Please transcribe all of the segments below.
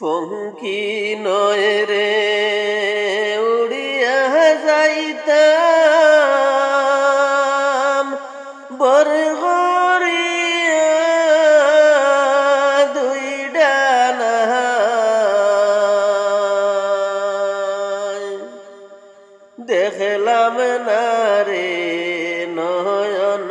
ফঙ্কি নয় রে উড়িয়া যাইতাম। বর দেখলাম না রে নয়ন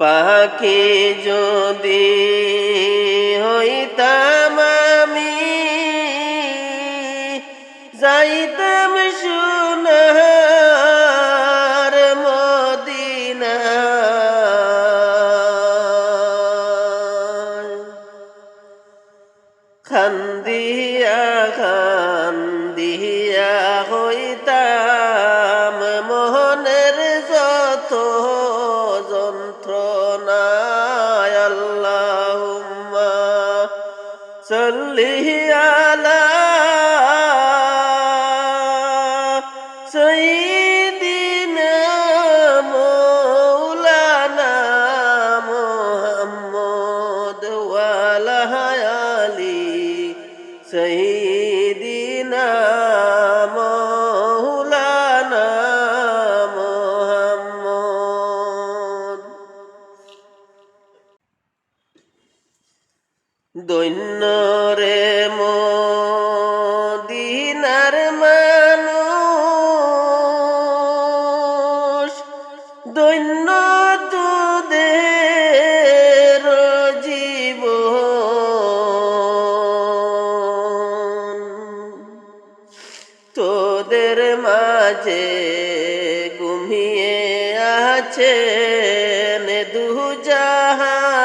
পাখি যদি হইতাম সাল্লি আলা দৈন্য রে মদিনার মানুষ দৈন্য তোদের জীবন। তোদের মাঝে ঘুমিয়ে আছে দুজাহানের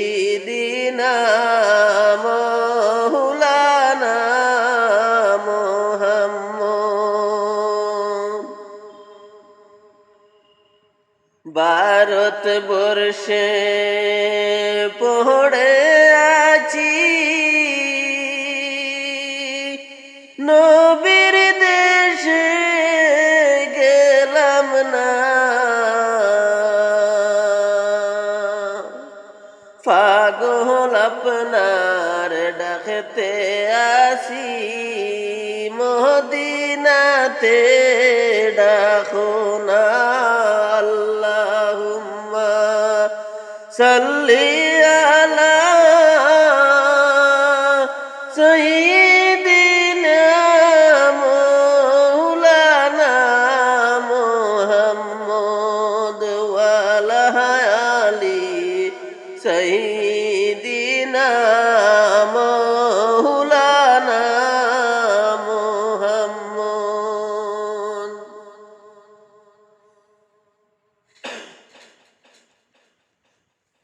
ভারত বর্ষে পড়ে আছি। নবীর দেশে গেলাম না। পাগল আপনার ডাকতে আসি। মদিনাতে ডাকো না। সাল্লি আলা